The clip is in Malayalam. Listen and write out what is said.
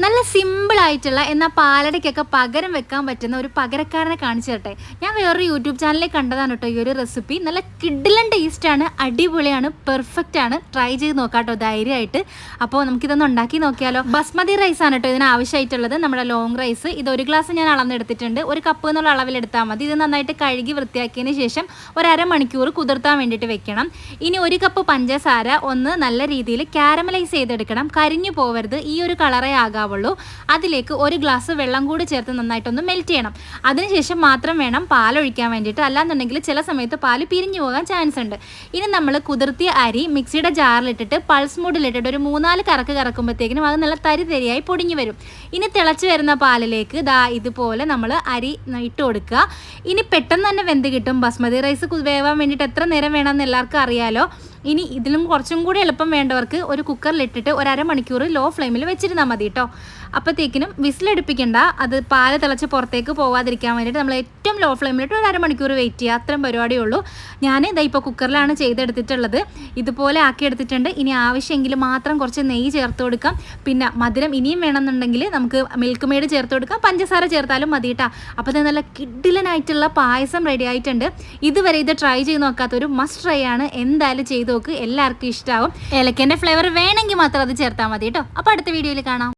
നല്ല സിമ്പിൾ ആയിട്ടുള്ള എന്നാൽ പാലടയ്ക്കൊക്കെ പകരം വെക്കാൻ പറ്റുന്ന ഒരു പകരക്കാരനെ കാണിച്ചു തരട്ടെ. ഞാൻ വേറൊരു യൂട്യൂബ് ചാനലിൽ കണ്ടതാണ് കേട്ടോ ഈ ഒരു റെസിപ്പി നല്ല കിഡിലൻ ടേസ്റ്റ് ആണ് അടിപൊളിയാണ് പെർഫെക്റ്റ് ആണ്. ട്രൈ ചെയ്ത് നോക്കാം കേട്ടോ ധൈര്യമായിട്ട്. അപ്പോൾ നമുക്കിതൊന്ന് ഉണ്ടാക്കി നോക്കിയാലോ. ബസ്മതി റൈസ് ആണ് കേട്ടോ ഇതിന് ആവശ്യമായിട്ടുള്ളത് നമ്മുടെ ലോങ് റൈസ് ഇത് ഒരു ഗ്ലാസ് ഞാൻ അളന്നെടുത്തിട്ടുണ്ട്. ഒരു കപ്പ് എന്നുള്ള അളവിൽ എടുത്താൽ മതി. ഇത് നന്നായിട്ട് കഴുകി വൃത്തിയാക്കിയതിന് ശേഷം ഒരു അരമണിക്കൂർ കുതിർത്താൻ വേണ്ടിയിട്ട് വെക്കണം. ഇനി ഒരു കപ്പ് പഞ്ചസാര ഒന്ന് നല്ല രീതിയിൽ കാരമലൈസ് ചെയ്തെടുക്കണം. കരിഞ്ഞു പോവരുത്. ഈ ഒരു കളറേ ആകാവുള്ളൂ അതിലേക്ക് ഒരു ഗ്ലാസ് വെള്ളം കൂടി ചേർത്ത് നന്നായിട്ടൊന്ന് മെൽറ്റ് ചെയ്യണം. അതിനുശേഷം മാത്രം വേണം പാലൊഴിക്കാൻ വേണ്ടിയിട്ട്. അല്ലാന്നുണ്ടെങ്കിൽ ചില സമയത്ത് പാൽ പിരിഞ്ഞു പോകാൻ ചാൻസ് ഉണ്ട്. ഇനി നമ്മൾ കുതിർത്തിയ അരി മിക്സിയുടെ ജാറിലിട്ടിട്ട് പൾസ് മൂഡിലിട്ടിട്ട് ഒരു മൂന്നാൽ കറക്ക് കറക്കുമ്പോഴത്തേക്കിനും അത് നല്ല തരി തരിയായി പൊടിഞ്ഞു വരും. ഇനി തിളച്ച് വരുന്ന പാലിലേക്ക് ദാ ഇതുപോലെ നമ്മൾ അരി ഇട്ട് കൊടുക്കുക. ഇനി പെട്ടെന്ന് തന്നെ വെന്ത് കിട്ടും. ബസ്മതി റൈസ് വേവാൻ വേണ്ടിയിട്ട് എത്ര നേരം വേണമെന്ന് എല്ലാവർക്കും അറിയാലോ. ഇനി ഇതിലും കുറച്ചും കൂടി എളുപ്പം വേണ്ടവർക്ക് ഒരു കുക്കറിലിട്ടിട്ട് ഒരു അരമണിക്കൂർ ലോ ഫ്ലെയിമിൽ വെച്ചിരുന്നാൽ മതി കേട്ടോ അപ്പോഴത്തേക്കിനും വിസിലടുപ്പിക്കേണ്ട. അത് പാൽ തിളച്ച് പുറത്തേക്ക് പോവാതിരിക്കാൻ വേണ്ടിയിട്ട് നമ്മൾ ഏറ്റവും ലോ ഫ്ലെയിമിലിട്ട് ഒരു അരമണിക്കൂർ വെയിറ്റ് ചെയ്യുക അത്രയും പരിപാടിയേ ഉള്ളൂ. ഞാൻ ഇതാ ഇപ്പോൾ കുക്കറിലാണ് ചെയ്തെടുത്തിട്ടുള്ളത്. ഇതുപോലെ ആക്കിയെടുത്തിട്ടുണ്ട്. ഇനി ആവശ്യമെങ്കിൽ മാത്രം കുറച്ച് നെയ്യ് ചേർത്ത് കൊടുക്കാം. പിന്നെ മധുരം ഇനിയും വേണമെന്നുണ്ടെങ്കിൽ നമുക്ക് മിൽക്ക് മെയ്ഡ് ചേർത്ത് കൊടുക്കാം. പഞ്ചസാര ചേർത്താലും മതി കേട്ടോ അപ്പോൾ നല്ല കിഡിലനായിട്ടുള്ള പായസം റെഡി ആയിട്ടുണ്ട്. ഇതുവരെ ഇത് ട്രൈ ചെയ്ത് നോക്കാത്തൊരു മസ്റ്റ് ട്രൈ ആണ്. എന്തായാലും ചെയ്ത് നോക്ക്. എല്ലാവർക്കും ഇഷ്ടമാവും ഏലക്കന്റെ ഫ്ലേവർ വേണമെങ്കിൽ മാത്രം അത് ചേർത്താൽ മതി കേട്ടോ അപ്പോൾ അടുത്ത വീഡിയോയിൽ കാണാം.